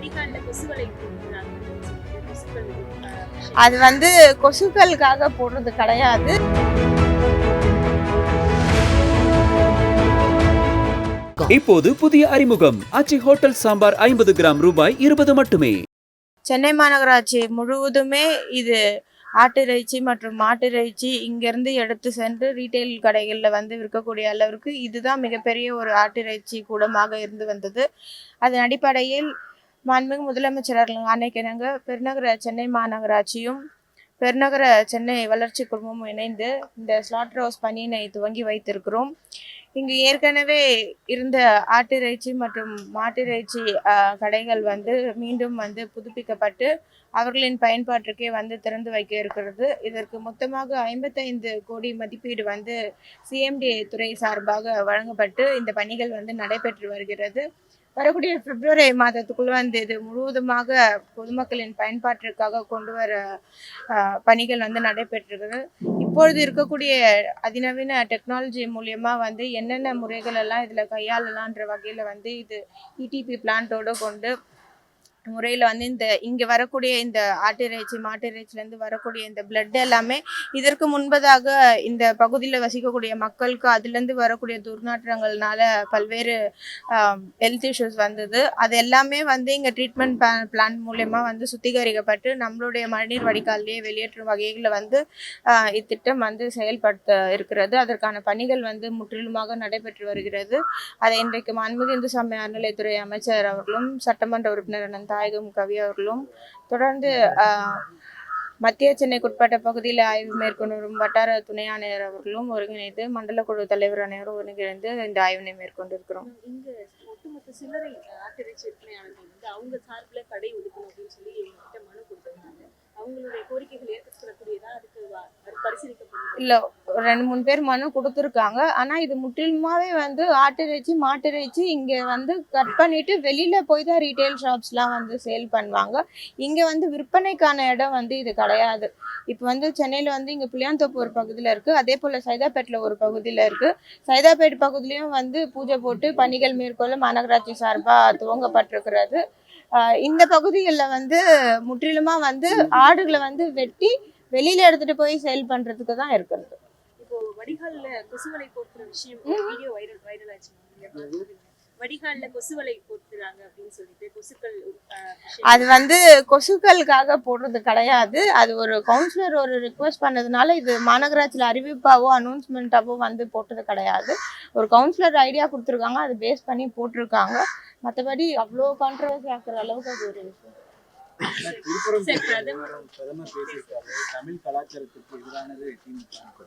வடிகால்ல அது வந்து கொசுக்களுக்காக போடுறது கிடையாது. இப்போது புதிய அறிமுகம். ஆச்சி ஹோட்டல் சாம்பார் ஐம்பது கிராம் ரூபாய் இருபது மட்டுமே. சென்னை மாநகராட்சி முழுவதுமே இது ஆட்டிறைச்சி மற்றும் மாட்டிறைச்சி இங்கேருந்து எடுத்து சென்று ரீட்டைல் கடைகளில் வந்து விற்கக்கூடிய அளவிற்கு இதுதான் மிகப்பெரிய ஒரு ஆட்டிறைச்சி கூடமாக இருந்து வந்தது. அதன் அடிப்படையில் மாண்புமிகு முதலமைச்சர் அவர்கள் ஆணைக்கிணங்க பெருநகர சென்னை மாநகராட்சியும் பெருநகர சென்னை வளர்ச்சி குழுமமும் இணைந்து இந்த ஸ்லாட்டர் ஹவுஸ் பணியினை துவங்கி வைத்திருக்கிறோம். இங்கு ஏற்கனவே இருந்த ஆட்டிறைச்சி மற்றும் மாட்டிறைச்சி கடைகள் வந்து மீண்டும் வந்து புதுப்பிக்கப்பட்டு அவர்களின் பயன்பாட்டிற்கே வந்து திறந்து வைக்க இருக்கிறது. இதற்கு மொத்தமாக ஐம்பத்தைந்து கோடி மதிப்பீடு வந்து சிஎம்டி துறை சார்பாக வழங்கப்பட்டு இந்த பணிகள் வந்து நடைபெற்று வருகிறது. வரக்கூடிய பிப்ரவரி மாதத்துக்குள் வந்து இது முழுவதுமாக பொதுமக்களின் பயன்பாட்டிற்காக கொண்டு வர பணிகள் வந்து நடைபெற்றிருக்கிறது. இப்பொழுது இருக்கக்கூடிய அதிநவீன டெக்னாலஜி மூலியமா வந்து என்னென்ன முறைகள் எல்லாம் இதில் கையாளலான்ற வகையில் வந்து இது இடிபி பிளான்ட்டோடு கொண்டு முறையில் வந்து இந்த இங்கே வரக்கூடிய இந்த ஆட்டிறைச்சி மாட்டிறைச்சிலேருந்து வரக்கூடிய இந்த பிளட் எல்லாமே இதற்கு முன்பதாக இந்த பகுதியில் வசிக்கக்கூடிய மக்களுக்கு அதுலேருந்து வரக்கூடிய துர்நாற்றங்கள்னால பல்வேறு ஹெல்த் இஷ்யூஸ் வந்தது. அது எல்லாமே வந்து இங்கே ட்ரீட்மெண்ட் பிளான் மூலயமா வந்து சுத்திகரிக்கப்பட்டு நம்மளுடைய மழைநீர் வடிகாலிலேயே வெளியேற்றும் வகைகளில் வந்து இத்திட்டம் வந்து செயல்படுத்த இருக்கிறது. அதற்கான பணிகள் வந்து முற்றிலுமாக நடைபெற்று வருகிறது. அதை இன்றைக்கு மாண்புமிகு இந்து சமய அறநிலையத்துறை அமைச்சர் அவர்களும் சட்டமன்ற உறுப்பினர் அனந்தா தாயகம் கவி அவர்களும் தொடர்ந்து மத்திய சென்னைக்குட்பட்ட பகுதியில் ஆய்வு மேற்கொண்டு வரும் வட்டார துணை ஆணையர் அவர்களும் ஒருங்கிணைந்து மண்டல குழு தலைவர் அனைவரும் ஒருங்கிணைந்து இந்த ஆய்வினை மேற்கொண்டிருக்கிறோம். இல்லை ஒரு ரெண்டு மூணு பேர் மனு கொடுத்துருக்காங்க. ஆனால் இது முற்றிலுமாவே வந்து ஆட்டிறைச்சி மாட்டிறைச்சி இங்கே வந்து கட் பண்ணிட்டு வெளியில் போய் தான் ரீட்டைல் ஷாப்ஸ்லாம் வந்து சேல் பண்ணுவாங்க. இங்கே வந்து விற்பனைக்கான இடம் வந்து இது கிடையாது. இப்போ வந்து சென்னையில் வந்து இங்கே புளியாந்தோப்பு ஒரு பகுதியில் இருக்குது அதே போல் சைதாப்பேட்டில் ஒரு பகுதியில் இருக்குது சைதாப்பேட் பகுதியிலையும் வந்து பூஜை போட்டு பணிகள் மேற்கொள்ள மாநகராட்சி சார்பாக துவங்கப்பட்டிருக்கிறது. இந்த பகுதிகளில் வந்து முற்றிலுமாக வந்து ஆடுகளை வந்து வெட்டி வெளியில் எடுத்துகிட்டு போய் சேல் பண்ணுறதுக்கு தான் இருக்கிறது வடிகால்ல கொசுவலை போட்டுற விஷயம் வீடியோ வைரல் வைரல் ஆச்சு. வடிகால்ல கொசுவலை போட்டுறாங்க அப்படின்னு சொல்லிட்டு கொசுக்கள். அது வந்து கொசுக்களுக்காக போடுறது கிடையாது. அது ஒரு கவுன்சிலர் ஒரு ரிக்வெஸ்ட் பண்ணதுனால இது மாநகராட்சியில் அறிவிப்பாவோ அனௌன்ஸ்மெண்ட்டாவோ வந்து போட்டது கிடையாது. ஒரு கவுன்சிலர் ஐடியா கொடுத்துருக்காங்க. அது பேஸ் பண்ணி போட்டிருக்காங்க. மற்றபடி அவ்வளோ கான்ட்ரவர்சி ஆக்குற அளவுக்கு அது ஒரு விஷயம். பிரதமர் பேசியிருக்காரு. தமிழ் கலாச்சாரத்துக்கு எதிரானது திமுக